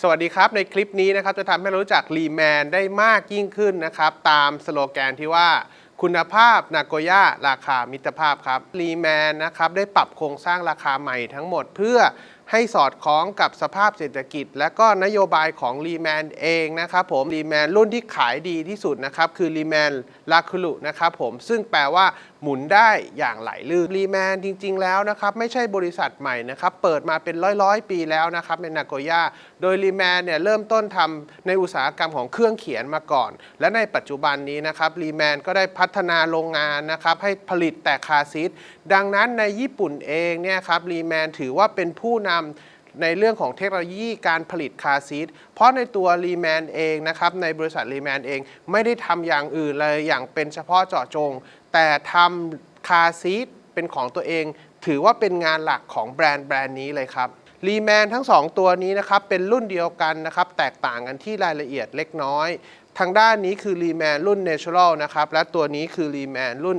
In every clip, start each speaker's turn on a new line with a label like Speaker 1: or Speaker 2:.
Speaker 1: สวัสดีครับ ในคลิปนี้นะครับจะทำให้เรารู้จักรีแมนได้มากยิ่งขึ้นนะครับ ตามสโลแกนที่ว่าคุณภาพนาโกย่าราคามิตรภาพครับรีแมนนะครับได้ปรับโครงสร้างราคาใหม่ทั้งหมดเพื่อให้สอดคล้องกับสภาพเศรษฐกิจ และก็นโยบายของรีแมนเองนะครับผมรีแมนรุ่นที่ขายดีที่สุดนะครับคือรีแมนลาคุลุนะครับผมซึ่งแปลว่า หมุนได้อย่างไหลลื่นรีแมนจริง ๆ แล้วนะครับไม่ใช่บริษัทใหม่นะครับเปิดมาเป็นร้อยๆ ปีแล้วนะครับในนาโกย่าโดยรีแมนเนี่ยเริ่มต้นทำในอุตสาหกรรมของเครื่องเขียนมาก่อน และในปัจจุบันนี้นะครับรีแมนก็ได้พัฒนาโรงงานนะครับให้ผลิตแต่คาซีทดังนั้นในญี่ปุ่นเองเนี่ยครับรีแมนถือว่าเป็นผู้นำ ในเรื่องของเทคโนโลยีการผลิตคาซีทเพราะในตัวรีแมนเองนะครับในบริษัทรีแมนเองไม่ได้ทำอย่างอื่นเลยอย่างเป็นเฉพาะเจาะจง แต่ทำคาซีทเป็นของตัวเอง ถือว่าเป็นงานหลักของแบรนด์แบรนด์นี้เลยครับรีแมนทั้ง 2 ตัวนี้นะครับเป็นรุ่นเดียวกันนะครับแตกต่างกันที่รายละเอียดเล็กน้อย ทางด้านนี้คือรีแมนรุ่น Natural นะครับ และตัวนี้คือรีแมนรุ่น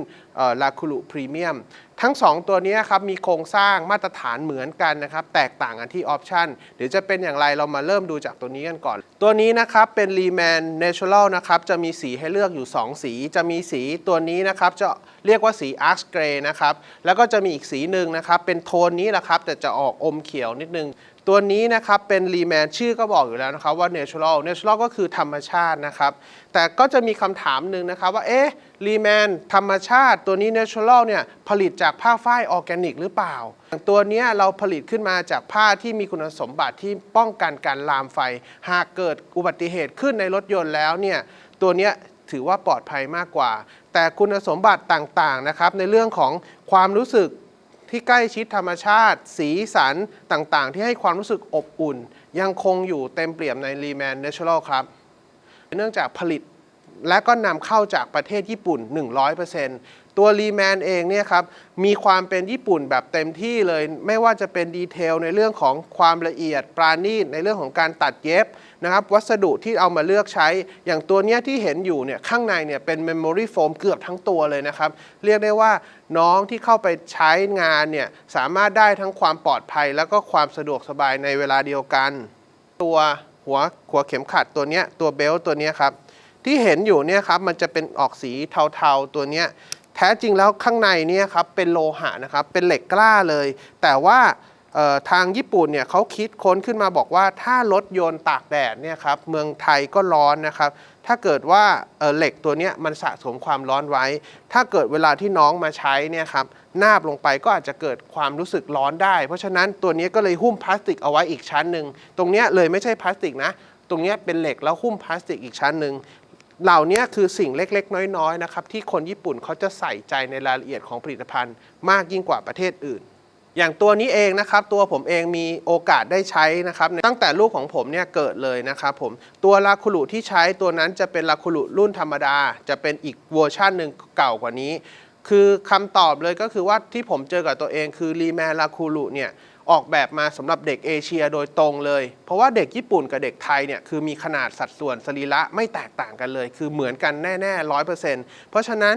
Speaker 1: ลาคูลุพรีเมียมทั้ง 2 ตัวนี้ครับมีโครงสร้างมาตรฐานเหมือนกันนะครับแตกต่างกันที่ออปชันเดี๋ยวจะเป็นอย่างไรเรามาเริ่มดูจากตัวนี้กันก่อน ตัวนี้นะครับเป็นรีแมน Natural นะครับจะมีสีให้เลือกอยู่ 2 สี จะมีสีตัวนี้นะครับจะเรียกว่าสี Arch Grey นะครับแล้วก็จะมีอีกสีหนึ่งนะครับเป็นโทนนี้แหละครับแต่จะออกอมเขียวนิดนึง ตัวนี้นะครับเป็นรีแมนชื่อก็บอกอยู่แล้วนะครับว่า natural natural ก็คือธรรมชาตินะครับ แต่ก็จะมีคำถามหนึ่งนะครับว่าเอ๊ะรีแมนธรรมชาติ ตัวนี้ natural เนี่ยผลิตจากผ้าฝ้ายออร์แกนิกหรือเปล่า ตัวเนี้ยเราผลิตขึ้นมาจากผ้าที่มีคุณสมบัติที่ป้องกันการลามไฟ หากเกิดอุบัติเหตุขึ้นในรถยนต์แล้วเนี่ยตัวเนี้ยถือว่าปลอดภัยมากกว่า แต่คุณสมบัติต่างๆนะครับในเรื่องของความรู้สึก ที่ใกล้ชิดธรรมชาติ สีสันต่างๆ ที่ให้ความรู้สึกอบอุ่น ยังคงอยู่เต็มเปี่ยมในรีแมนเนชั่นอลครับ เนื่องจากผลิตและก็นำเข้าจากประเทศญี่ปุ่น 100% ตัวรีแมนเองเนี่ยครับมีความเป็นญี่ปุ่นแบบเต็มที่เลย ไม่ว่าจะเป็นดีเทลในเรื่องของความละเอียดปราณีตในเรื่องของการตัดเย็บนะครับวัสดุที่เอามาเลือกใช้ อย่างตัวเนี้ยที่เห็นอยู่เนี่ยข้างในเนี่ยเป็นเมมโมรี่โฟมเกือบทั้งตัวเลยนะครับ เรียกได้ว่าน้องที่เข้าไปใช้งานเนี่ยสามารถได้ทั้งความปลอดภัย แล้วก็ความสะดวกสบายในเวลาเดียวกัน ตัวหัวหัวเข็มขัดตัวเนี้ยตัวเบลต์ตัวเนี้ยครับที่เห็นอยู่เนี่ยครับมันจะเป็นออกสีเทาๆตัวเนี้ย แท้จริงแล้วข้างในเนี่ยครับเป็นโลหะนะครับเป็นเหล็กกล้าเลย แต่ว่าทางญี่ปุ่นเนี่ยเขาคิดค้นขึ้นมาบอกว่าถ้ารถยนต์ตากแดดเนี่ยครับเมืองไทยก็ร้อนนะครับ ถ้าเกิดว่าเหล็กตัวนี้มันสะสมความร้อนไว้ ถ้าเกิดเวลาที่น้องมาใช้เนี่ยครับนาบลงไปก็อาจจะเกิดความรู้สึกร้อนได้ เพราะฉะนั้นตัวนี้ก็เลยหุ้มพลาสติกเอาไว้อีกชั้นหนึ่งตรงเนี้ยเลยไม่ใช่พลาสติกนะตรงเนี้ยเป็นเหล็กแล้วหุ้มพลาสติกอีกชั้นหนึ่ง เหล่านี้คือสิ่งเล็กๆ น้อยๆนะครับที่คนญี่ปุ่นเขาจะใส่ใจในรายละเอียดของผลิตภัณฑ์มากยิ่งกว่าประเทศอื่น อย่างตัวนี้เองนะครับ ตัวผมเองมีโอกาสได้ใช้นะครับ ตั้งแต่ลูกของผมเนี่ยเกิดเลยนะครับผมตัวลาคุลุที่ใช้ตัวนั้นจะเป็นลาคุลุรุ่นธรรมดา จะเป็นอีกเวอร์ชันหนึ่งเก่ากว่านี้ คือคำตอบเลยก็คือว่าที่ผมเจอกับตัวเองคือรีแมนลาคูรุเนี่ยออกแบบมาสำหรับเด็กเอเชียโดยตรงเลย เพราะว่าเด็กญี่ปุ่นกับเด็กไทยเนี่ยคือมีขนาดสัดส่วนสรีระไม่แตกต่างกันเลย คือเหมือนกันแน่ๆร้อยเปอร์เซ็นต์เพราะฉะนั้น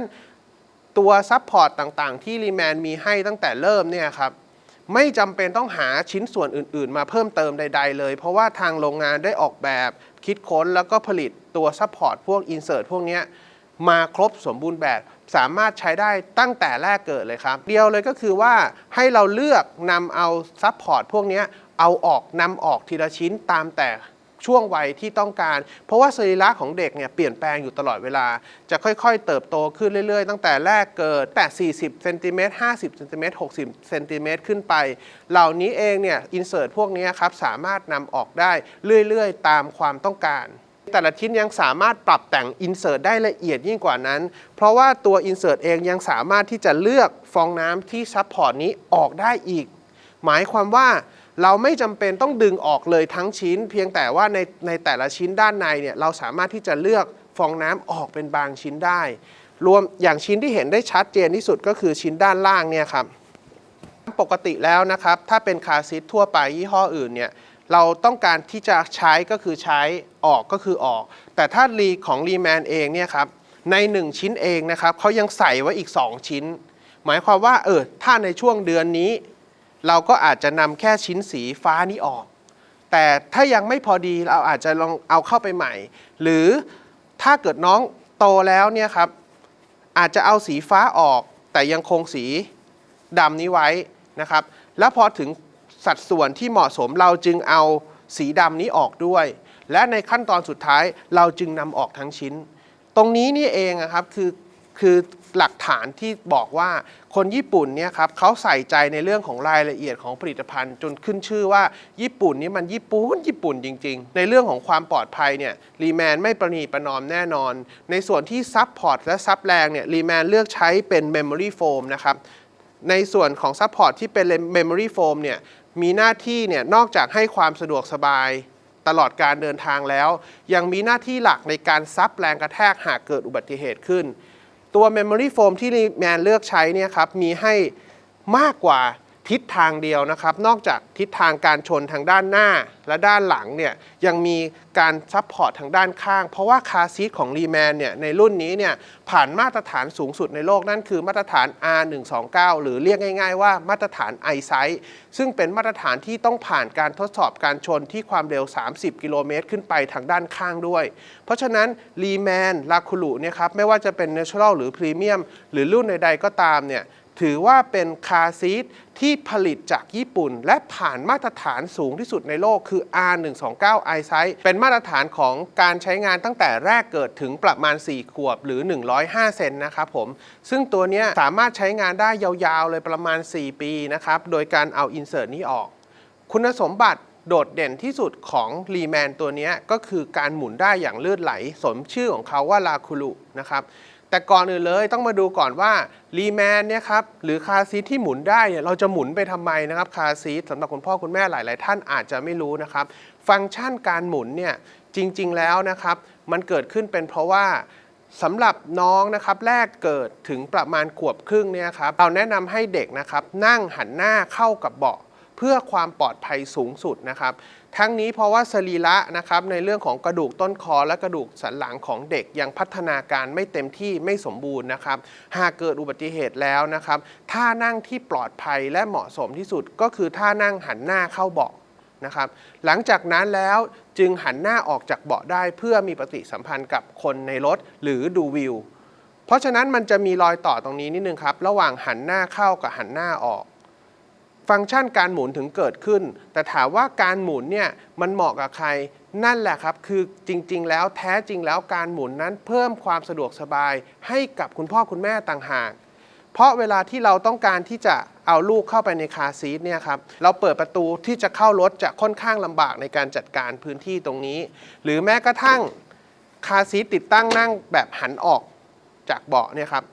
Speaker 1: ตัวซัพพอร์ตต่างๆ ที่รีแมนมีให้ตั้งแต่เริ่มเนี่ยครับไม่จำเป็นต้องหาชิ้นส่วนอื่นๆ มาเพิ่มเติมใด ๆ เลย เพราะว่าทางโรงงานได้ออกแบบคิดค้นแล้วก็ผลิตตัวซัพพอร์ตพวกอินเสิร์ตพวกนี้มาครบสมบูรณ์แบบ สามารถใช้ได้ตั้งแต่แรกเกิดเลยครับ เดียวเลยก็คือว่าให้เราเลือกนำเอาซัพพอร์ตพวกนี้เอาออกนำออกทีละชิ้นตามแต่ช่วงวัยที่ต้องการ เพราะว่าสรีระของเด็กเนี่ยเปลี่ยนแปลงอยู่ตลอดเวลา จะค่อยๆ เติบโตขึ้นเรื่อยๆ ตั้งแต่แรกเกิดแต่ 40เซนติเมตร50เซนติเมตร60เซนติเมตรขึ้นไป เหล่านี้เองเนี่ยอินเสิร์ตพวกนี้ครับสามารถนำออกได้เรื่อยๆ ตามความต้องการ แต่ละชิ้นยังสามารถปรับแต่งอินเสิร์ตได้ละเอียดยิ่งกว่านั้น เพราะว่าตัวอินเสิร์ตเองยังสามารถที่จะเลือกฟองน้ำที่ซัพพอร์ตนี้ออกได้อีก หมายความว่าเราไม่จำเป็นต้องดึงออกเลยทั้งชิ้น เพียงแต่ว่าในในแต่ละชิ้นด้านในเนี่ยเราสามารถที่จะเลือกฟองน้ำออกเป็นบางชิ้นได้ รวมอย่างชิ้นที่เห็นได้ชัดเจนที่สุดก็คือชิ้นด้านล่างเนี่ยครับปกติแล้วนะครับ ถ้าเป็นคาร์ซีททั่วไปยี่ห้ออื่นเนี่ย เราต้องการที่จะใช้ก็คือใช้ออกก็คือออก แต่ถ้ารีของรีแมนเองเนี่ยครับใน 1 ชิ้นเองนะครับเขายังใส่ไว้อีก 2 ชิ้น หมายความว่าเออถ้าในช่วงเดือนนี้ เราก็อาจจะนำแค่ชิ้นสีฟ้านี้ออก แต่ถ้ายังไม่พอดีเราอาจจะลองเอาเข้าไปใหม่ หรือถ้าเกิดน้องโตแล้วเนี่ยครับอาจจะเอาสีฟ้าออก แต่ยังคงสีดำนี้ไว้นะครับ แล้วพอถึง สัดส่วนที่เหมาะสมเราจึงเอาสีดำนี้ออกด้วย และในขั้นตอนสุดท้ายเราจึงนำออกทั้งชิ้น ตรงนี้นี่เองอะครับคือคือหลักฐานที่บอกว่าคนญี่ปุ่นเนี่ยครับเขาใส่ใจในเรื่องของรายละเอียดของผลิตภัณฑ์ จนขึ้นชื่อว่าญี่ปุ่นนี่มันญี่ปุ่นญี่ปุ่นจริง ๆ ในเรื่องของความปลอดภัยเนี่ยรีแมนไม่ประนีประนอมแน่นอน ในส่วนที่ซับพอร์ตและซับแรงเนี่ยรีแมนเลือกใช้เป็นเมมโมรี่โฟมนะครับในส่วนของซัพพอร์ตที่เป็น Memory Foam เนี่ย มีหน้าที่เนี่ยนอกจากให้ความสะดวกสบายตลอดการเดินทางแล้ว ยังมีหน้าที่หลักในการซับแรงกระแทกหากเกิดอุบัติเหตุขึ้น ตัว Memory Foam ที่แมนเลือกใช้เนี่ยครับมีให้มากกว่า ทิศทางเดียวนะครับ นอกจากทิศทางการชนทางด้านหน้าและด้านหลังเนี่ยยังมีการซัพพอร์ตทางด้านข้าง เพราะว่าคาซีทของรีแมนเนี่ยในรุ่นนี้เนี่ยผ่านมาตรฐานสูงสุดในโลกนั่นคือมาตรฐาน R129 หรือเรียกง่าย ๆ ว่ามาตรฐาน i s i ซึ่งเป็นมาตรฐานที่ต้องผ่านการทดสอบการชนที่ความเร็ว 30 กิโลเมตรขึ้นไปทางด้านข้างด้วย เพราะฉะนั้นรีแมนลาคูลุเนี่ยครับไม่ว่าจะเป็น Natural หรือ Premium หรือรุ่นใดๆก็ตามเนี่ย ถือว่าเป็นคาซีทที่ผลิตจากญี่ปุ่น และผ่านมาตรฐานสูงที่สุดในโลกคือ R129 i s i เป็นมาตรฐานของการใช้งานตั้งแต่แรกเกิดถึงประมาณ 4 ขวบหรือ 105 เซนนะครับผม ซึ่งตัวนี้สามารถใช้งานได้ยาวๆเลยประมาณ 4 ปีนะครับ โดยการเอาอินเสิร์ตนี้ออก คุณสมบัติโดดเด่นที่สุดของรีแมนตัวนี้ก็คือการหมุนได้อย่างลื่นไหล สมชื่อของเขาว่าลาคูลุนะครับ แต่ก่อนอื่นเลยต้องมาดูก่อนว่ารีแมนเนี่ยครับหรือคาซีทที่หมุนได้เนี่ยเราจะหมุนไปทำไมนะครับคาซีทสำหรับคุณพ่อคุณแม่หลาย ๆ ท่านอาจจะไม่รู้นะครับ ฟังก์ชันการหมุนเนี่ยจริง ๆ แล้วนะครับมันเกิดขึ้นเป็นเพราะว่าสำหรับน้องนะครับแรกเกิดถึงประมาณขวบครึ่งเนี่ยครับเราแนะนำให้เด็กนะครับนั่งหันหน้าเข้ากับเบาะ เพื่อความปลอดภัยสูงสุดนะครับ ทั้งนี้เพราะว่าสรีระนะครับในเรื่องของกระดูกต้นคอและกระดูกสันหลังของเด็กยังพัฒนาการไม่เต็มที่ไม่สมบูรณ์นะครับ หากเกิดอุบัติเหตุแล้วนะครับท่านั่งที่ปลอดภัยและเหมาะสมที่สุดก็คือท่านั่งหันหน้าเข้าเบาะนะครับหลังจากนั้นแล้วจึงหันหน้าออกจากเบาะได้เพื่อมีปฏิสัมพันธ์กับคนในรถหรือดูวิว เพราะฉะนั้นมันจะมีรอยต่อตรงนี้นิดนึงครับ ระหว่างหันหน้าเข้ากับหันหน้าออก ฟังก์ชันการหมุนถึงเกิดขึ้น แต่ถามว่าการหมุนเนี่ยมันเหมาะกับใครนั่นแหละครับ คือจริง ๆ แล้วแท้จริงแล้วการหมุนนั้นเพิ่มความสะดวกสบายให้กับคุณพ่อคุณแม่ต่างหาก เพราะเวลาที่เราต้องการที่จะเอาลูกเข้าไปในคาซีทเนี่ยครับ เราเปิดประตูที่จะเข้ารถจะค่อนข้างลำบากในการจัดการพื้นที่ตรงนี้ หรือแม้กระทั่งคาซีทติดตั้งนั่งแบบหันออกจากเบาะเนี่ยครับ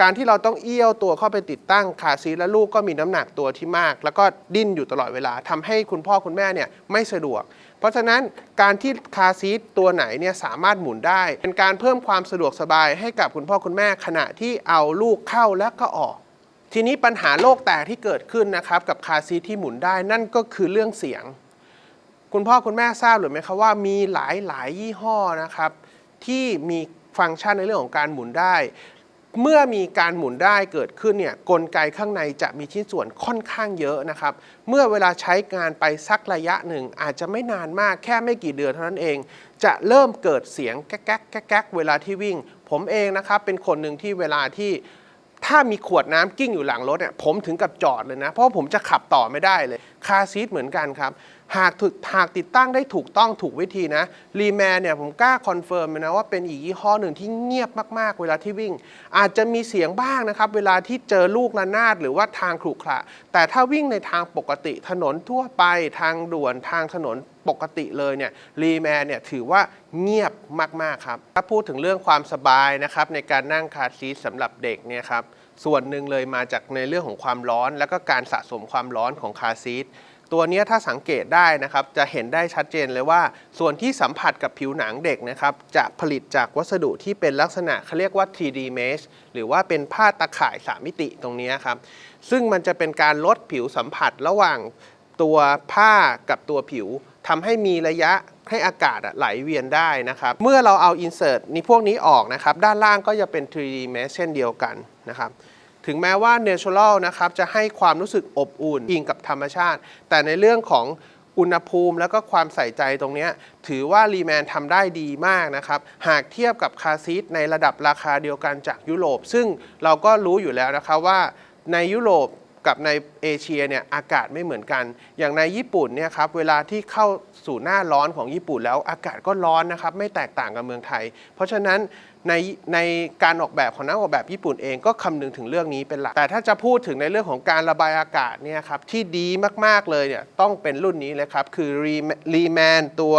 Speaker 1: การที่เราต้องเอี้ยวตัวเข้าไปติดตั้งคาซีทและลูกก็มีน้ำหนักตัวที่มาก แล้วก็ดิ้นอยู่ตลอดเวลาทำให้คุณพ่อคุณแม่เนี่ยไม่สะดวก เพราะฉะนั้นการที่คาซีทตัวไหนเนี่ยสามารถหมุนได้ เป็นการเพิ่มความสะดวกสบายให้กับคุณพ่อคุณแม่ขณะที่เอาลูกเข้าและก็ออก ทีนี้ปัญหาโลกแตกที่เกิดขึ้นนะครับกับคาซีทที่หมุนได้นั่นก็คือเรื่องเสียง คุณพ่อคุณแม่ทราบหรือไม่ครับว่ามีหลายหลายยี่ห้อนะครับที่มีฟังก์ชันในเรื่องของการหมุนได้ เมื่อมีการหมุนได้เกิดขึ้นเนี่ยกลไกข้างในจะมีชิ้นส่วนค่อนข้างเยอะนะครับ เมื่อเวลาใช้งานไปสักระยะหนึ่ง อาจจะไม่นานมากแค่ไม่กี่เดือนเท่านั้นเอง จะเริ่มเกิดเสียงแก๊กแก๊กแก๊กแก๊กเวลาที่วิ่ง ผมเองนะครับเป็นคนหนึ่งที่เวลาที่ถ้ามีขวดน้ำกิ้งอยู่หลังรถเนี่ยผมถึงกับจอดเลยนะ เพราะผมจะขับต่อไม่ได้เลย คาซีทเหมือนกันครับ หากหากติดตั้งได้ถูกต้องถูกวิธีนะรีแมนเนี่ยผมกล้าคอนเฟิร์มนะว่าเป็นอีกยี่ห้อหนึ่งที่เงียบมากๆ เวลาที่วิ่ง อาจจะมีเสียงบ้างนะครับ เวลาที่เจอลูกระนาดหรือว่าทางขรุขระแต่ถ้าวิ่งในทางปกติถนนทั่วไปทางด่วนทางถนนปกติเลยเนี่ยรีแมนเนี่ยถือว่าเงียบมาก ๆ ครับ ถ้าพูดถึงเรื่องความสบายนะครับในการนั่งคาร์ซีทสำหรับเด็กเนี่ยครับส่วนหนึ่งเลยมาจากในเรื่องของความร้อน แล้วก็การสะสมความร้อนของคาร์ซีท ตัวนี้ถ้าสังเกตได้นะครับจะเห็นได้ชัดเจนเลยว่า ส่วนที่สัมผัสกับผิวหนังเด็กนะครับจะผลิตจากวัสดุที่เป็นลักษณะเขาเรียกว่า 3D mesh หรือว่าเป็นผ้าตะข่าย3มิติตรงนี้ครับซึ่งมันจะเป็นการลดผิวสัมผัสระหว่างตัวผ้ากับตัวผิวทำให้มีระยะให้อากาศไหลเวียนได้นะครับ เมื่อเราเอา insert นี้พวกนี้ออกนะครับ ด้านล่างก็จะเป็น 3D mesh เช่นเดียวกันนะครับ ถึงแม้ว่า natural นะครับจะให้ความรู้สึกอบอุ่นอิงกับธรรมชาติ แต่ในเรื่องของอุณหภูมิแล้วก็ความใส่ใจตรงนี้ถือว่ารีแมนทำได้ดีมากนะครับ หากเทียบกับคาซีทในระดับราคาเดียวกันจากยุโรป ซึ่งเราก็รู้อยู่แล้วนะครับว่าในยุโรปกับในเอเชียเนี่ยอากาศไม่เหมือนกัน อย่างในญี่ปุ่นเนี่ยครับเวลาที่เข้าสู่หน้าร้อนของญี่ปุ่นแล้วอากาศก็ร้อนนะครับไม่แตกต่างกับเมืองไทย เพราะฉะนั้น ในในการออกแบบของนักออกแบบญี่ปุ่นเองก็คำนึงถึงเรื่องนี้เป็นหลัก แต่ถ้าจะพูดถึงในเรื่องของการระบายอากาศเนี่ยครับที่ดีมากๆเลยเนี่ยต้องเป็นรุ่นนี้เลยครับ คือรีแมนตัว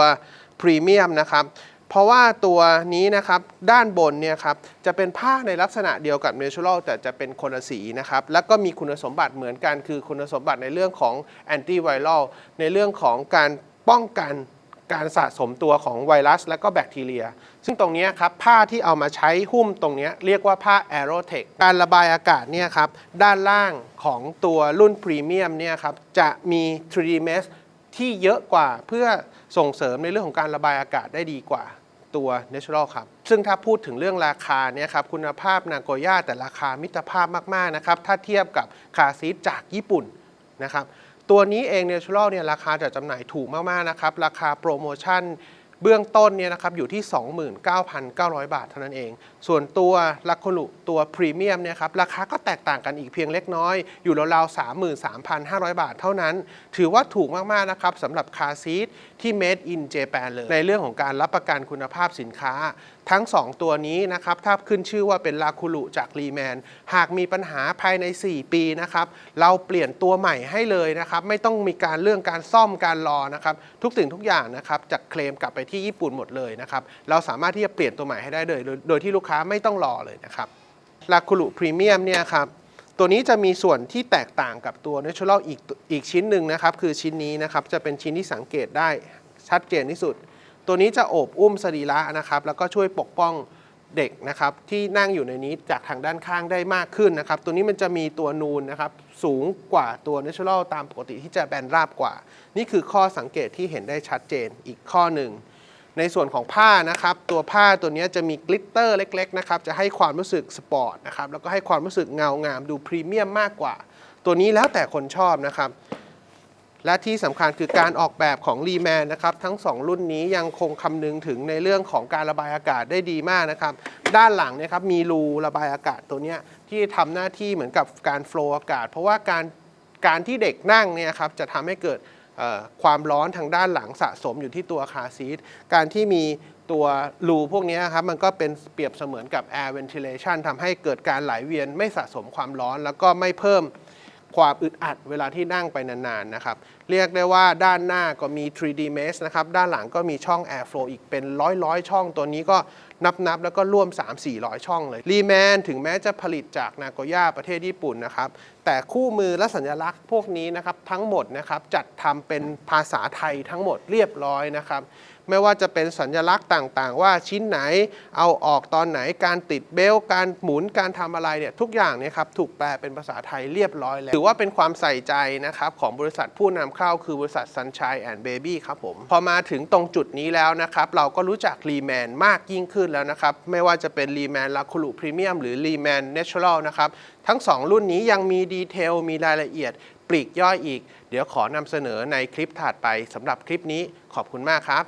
Speaker 1: พรีเมียมนะครับเพราะว่าตัวนี้นะครับด้านบนเนี่ยครับจะเป็นผ้าในลักษณะเดียวกับ Natural แต่จะเป็นคนละสีนะครับแล้วก็มีคุณสมบัติเหมือนกันคือคุณสมบัติในเรื่องของ anti viral ในเรื่องของการป้องกัน การสะสมตัวของไวรัส และก็แบคทีเรีย ซึ่งตรงนี้ครับผ้าที่เอามาใช้หุ้มตรงนี้เรียกว่าผ้า Aerotech การระบายอากาศเนี่ยครับด้านล่างของตัวรุ่นพรีเมียมเนี่ยครับจะมี 3D mesh ที่เยอะกว่าเพื่อส่งเสริมในเรื่องของการระบายอากาศได้ดีกว่าตัว Natural ครับ ซึ่งถ้าพูดถึงเรื่องราคาเนี่ยครับคุณภาพนาโกย่าแต่ราคามิตรภาพมาก ๆ นะครับ ถ้าเทียบกับคาซีทจากญี่ปุ่นนะครับ ตัวนี้เอง Natural เนี่ยราคาจัดจำหน่ายถูกมาก ๆ นะครับ ราคาโปรโมชั่นเบื้องต้นเนี่ยนะครับอยู่ที่ 29,900 บาทเท่านั้นเอง ส่วนตัวลักคุลุตัวพรีเมียมเนี่ยครับราคาก็แตกต่างกันอีกเพียงเล็กน้อย อยู่ราวๆ33,500 บาทเท่านั้น ถือว่าถูกมากๆนะครับสำหรับคาซีทที่ made in Japan เลย ในเรื่องของการรับประกันคุณภาพสินค้าทั้ง 2 ตัวนี้นะครับถ้าขึ้นชื่อว่าเป็นลาคุลุจากรีแมนหากมีปัญหาภายใน 4 ปีนะครับเราเปลี่ยนตัวใหม่ให้เลยนะครับไม่ต้องมีการเรื่องการซ่อมการรอนะครับทุกสิ่งทุกอย่างนะครับจะเคลมกลับไปที่ญี่ปุ่นหมดเลยนะครับเราสามารถที่จะเปลี่ยนตัวใหม่ให้ได้เลย โดยที่ลูกค้าไม่ต้องรอเลยนะครับลาคุลุพรีเมียมเนี่ยครับตัวนี้จะมีส่วนที่แตกต่างกับตัว Natural อีกอีกชิ้นหนึ่งนะครับคือชิ้นนี้นะครับจะเป็นชิ้นที่สังเกตได้ชัดเจนที่สุด ตัวนี้จะโอบอุ้มสรีระนะครับ แล้วก็ช่วยปกป้องเด็กนะครับที่นั่งอยู่ในนี้จากทางด้านข้างได้มากขึ้นนะครับ ตัวนี้มันจะมีตัวนูนนะครับสูงกว่าตัว Natural ตามปกติที่จะแบนราบกว่า นี่คือข้อสังเกตที่เห็นได้ชัดเจนอีกข้อหนึ่ง ในส่วนของผ้านะครับ ตัวผ้าตัวนี้จะมีกลิตเตอร์เล็กๆนะครับจะให้ความรู้สึกสปอร์ตนะครับแล้วก็ให้ความรู้สึกเงางามดูพรีเมียมมากกว่า ตัวนี้แล้วแต่คนชอบนะครับ และที่สำคัญคือการออกแบบของรีแมนนะครับทั้ง 2 รุ่นนี้ยังคงคำนึงถึงในเรื่องของการระบายอากาศได้ดีมากนะครับด้านหลังเนี่ยครับมีรูระบายอากาศตัวนี้ที่ทำหน้าที่เหมือนกับการโฟล์อากาศ เพราะว่าการการที่เด็กนั่งเนี่ยครับจะทำให้เกิดความร้อนทางด้านหลังสะสมอยู่ที่ตัวคาซีทการที่มีตัวรูพวกนี้ครับมันก็เป็นเปรียบเสมือนกับ air ventilation ทำให้เกิดการไหลเวียนไม่สะสมความร้อน แล้วก็ไม่เพิ่ม ความอึดอัดเวลาที่นั่งไปนานๆนะครับ เรียกได้ว่าด้านหน้าก็มี 3D mesh นะครับ ด้านหลังก็มีช่อง airflow อีกเป็นร้อยๆ ช่องตัวนี้ก็นับๆ แล้วก็ร่วม 3-400 ช่องเลยรีแมนถึงแม้จะผลิตจากนาโกย่าประเทศญี่ปุ่นนะครับ แต่คู่มือและสัญลักษณ์พวกนี้นะครับทั้งหมดนะครับจัดทำเป็นภาษาไทยทั้งหมดเรียบร้อยนะครับ ไม่ว่าจะเป็นสัญลักษณ์ต่างๆ ว่าชิ้นไหนเอาออกตอนไหนการติดเบลต์การหมุนการทำอะไรเนี่ยทุกอย่างเนี่ยครับถูกแปลเป็นภาษาไทยเรียบร้อยแล้วถือว่าเป็นความใส่ใจนะครับของบริษัทผู้นำเข้าคือบริษัท Sunshine and Baby ครับผมพอมาถึงตรงจุดนี้แล้วนะครับเราก็รู้จักรีแมนมากยิ่งขึ้นแล้วนะครับไม่ว่าจะเป็นรีแมนลาคูลุพรีเมียมหรือรีแมนเนเชอรัลนะครับทั้ง 2 รุ่นนี้ยังมีดีเทลมีรายละเอียดปลีกย่อยอีก เดี๋ยวขอนำเสนอในคลิปถัดไปสำหรับคลิปนี้ขอบคุณมากครับ